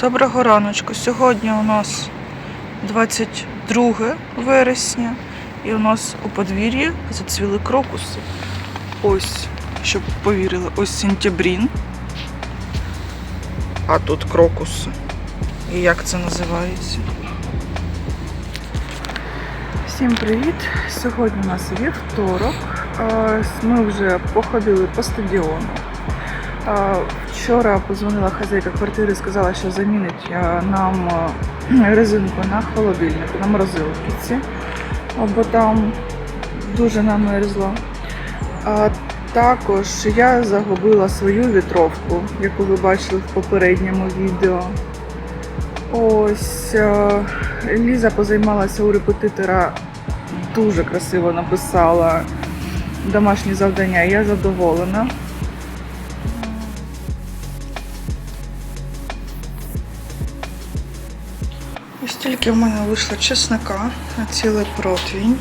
Доброго раночку. Сьогодні у нас 22 вересня і у нас у подвір'ї зацвіли крокуси. Ось, щоб повірили, ось сентябрін. А тут крокуси. І як це називається? Всім привіт! Сьогодні у нас вівторок. Ми вже походили по стадіону. Вчора позвонила хазяйка квартири, сказала, що замінить нам резинку на холодильнику, на морозилці, бо там дуже намерзло. А також я загубила свою вітровку, яку ви бачили в попередньому відео. Ось Ліза позаймалася у репетитора, дуже красиво написала домашні завдання. Я задоволена. Ось тільки в мене вийшло чесника на цілий противень.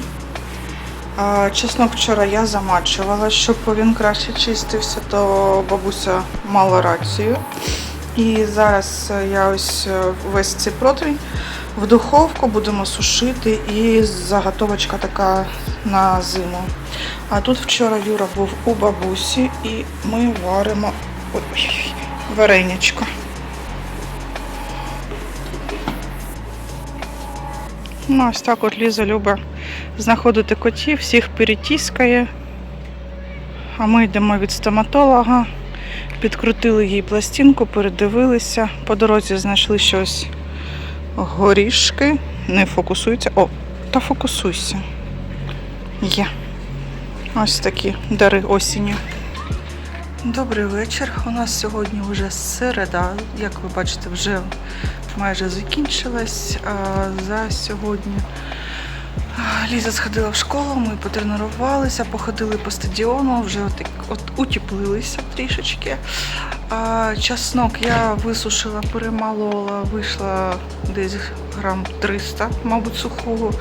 Чеснок вчора я замачувала, щоб він краще чистився, то бабуся мала рацію. І зараз я ось е, весь цей противень в духовку будемо сушити і заготовочка така на зиму. А тут вчора Юра був у бабусі і ми варимо варенячко. Ну, ось так от Ліза любить знаходити котів, всіх перетіскає. А ми йдемо від стоматолога. Підкрутили їй пластинку, передивилися. По дорозі знайшли щось горішки. Не фокусується. О, та фокусуйся. Є. Ось такі дари осінню. Добрий вечір. У нас сьогодні вже середа. Як ви бачите, вже майже закінчилась за сьогодні. Ліза сходила в школу, ми потренувалися, походили по стадіону, вже от, от утеплилися трішечки. Часнок я висушила, перемалола, вийшла десь грам 300, мабуть, сухого.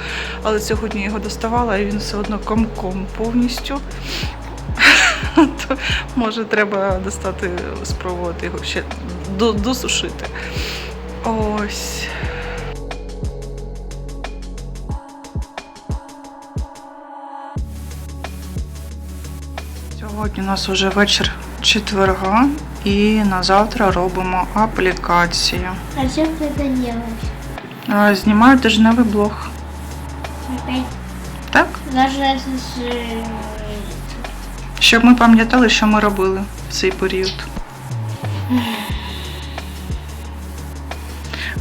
Але сьогодні його доставала і він все одно комком повністю. Може, треба достати, спробувати його ще досушити. Ось. Сьогодні у нас вже вечір четверга і на завтра робимо аплікацію. А что ты это делаешь? Знімаю тижневий блог. Опять Так? даже с... Щоб ми пам'ятали, що ми робили в цей період.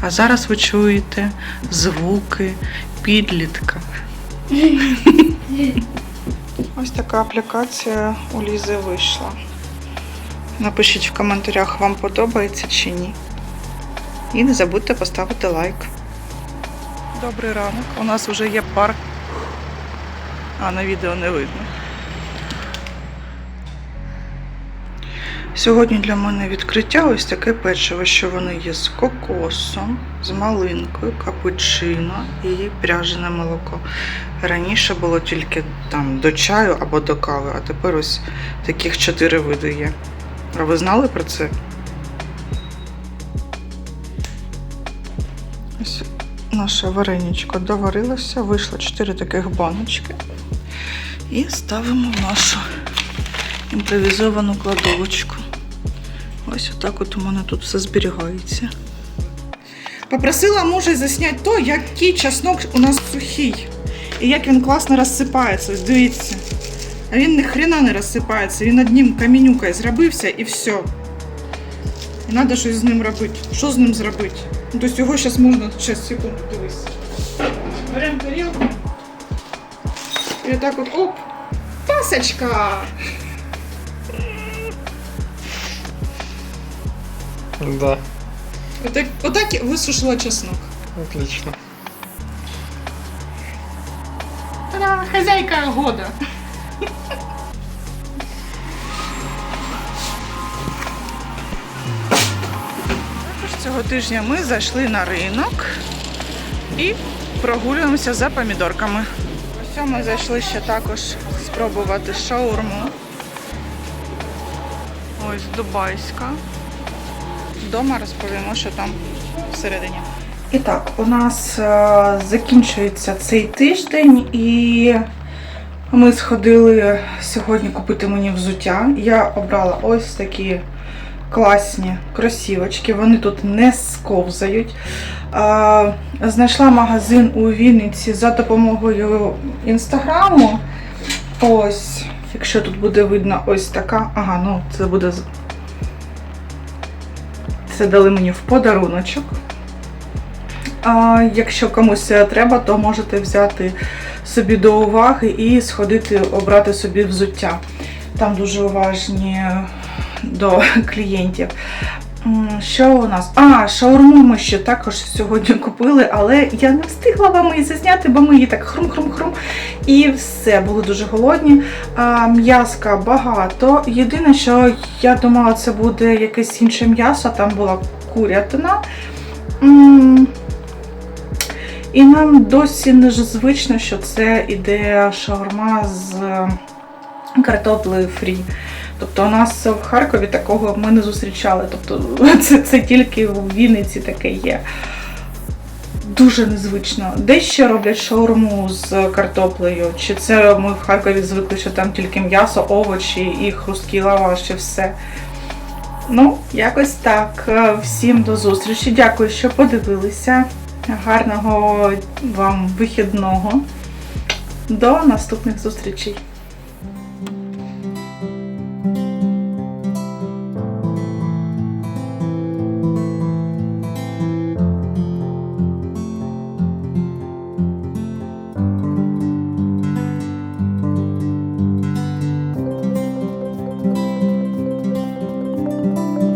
А зараз ви чуєте звуки підлітка. Ось така аплікація у Лізи вийшла. Напишіть в коментарях, вам подобається чи ні. І не забудьте поставити лайк. Добрий ранок. У нас вже є парк. А на відео не видно. Сьогодні для мене відкриття ось таке печиво, що вони є з кокосом, з малинкою, капучино і пряжене молоко. Раніше було тільки там до чаю або до кави, а тепер ось таких чотири види є. А ви знали про це? Ось наше вареничко доварилося, вийшло чотири таких баночки. І ставимо в нашу імпровізовану кладовочку. Ось отак от у мене тут все зберігається. Попросила мужа засняти то, який чеснок у нас сухий. І як він класно розсипається. Ось дивіться. А він ні хрена не розсипається, він одним камінюкою зробився і все. І треба щось з ним робити. Що з ним зробити? Ну, тобто його зараз можна, зараз, секунду, дивись. Беремо тарілку. І отак от оп! Пасочка! Да, Отак, отак я висушила чеснок. отлично. Та хазяйка года. Також цього тижня ми зайшли на ринок і прогулюємося за помідорками. Ось ми зайшли ще також спробувати шаурму. Ось дубайська. Вдома розповімо, що там всередині. І так, у нас е, закінчується цей тиждень, і ми сходили сьогодні купити мені взуття. Я обрала ось такі класні кросівочки, вони тут не сковзають. Е, Знайшла магазин у Вінниці за допомогою інстаграму. Ось, якщо тут буде видно ось така. Ага, ну це буде. Це дали мені в подаруночок. А, якщо комусь треба, то можете взяти собі до уваги і сходити обрати собі взуття. Там дуже уважні до клієнтів. Що у нас? А, шаурму ми ще також сьогодні купили, але я не встигла вам її зазняти, бо ми її так хрум-хрум-хрум. І все, були дуже голодні. М'яска багато. Єдине, що я думала, це буде якесь інше м'ясо, там була курятина. І нам досі не звично, що це іде шаурма з картоплею фрі. Тобто у нас в Харкові такого ми не зустрічали. Тобто це, це тільки в Вінниці таке є. Дуже незвично. Де ще роблять шаурму з картоплею? Чи це ми в Харкові звикли, що там тільки м'ясо, овочі і хрусткий лаваш і все. Ну, якось так. Е, Всім до зустрічі. Дякую, що подивилися. Гарного вам вихідного. До наступних зустрічей.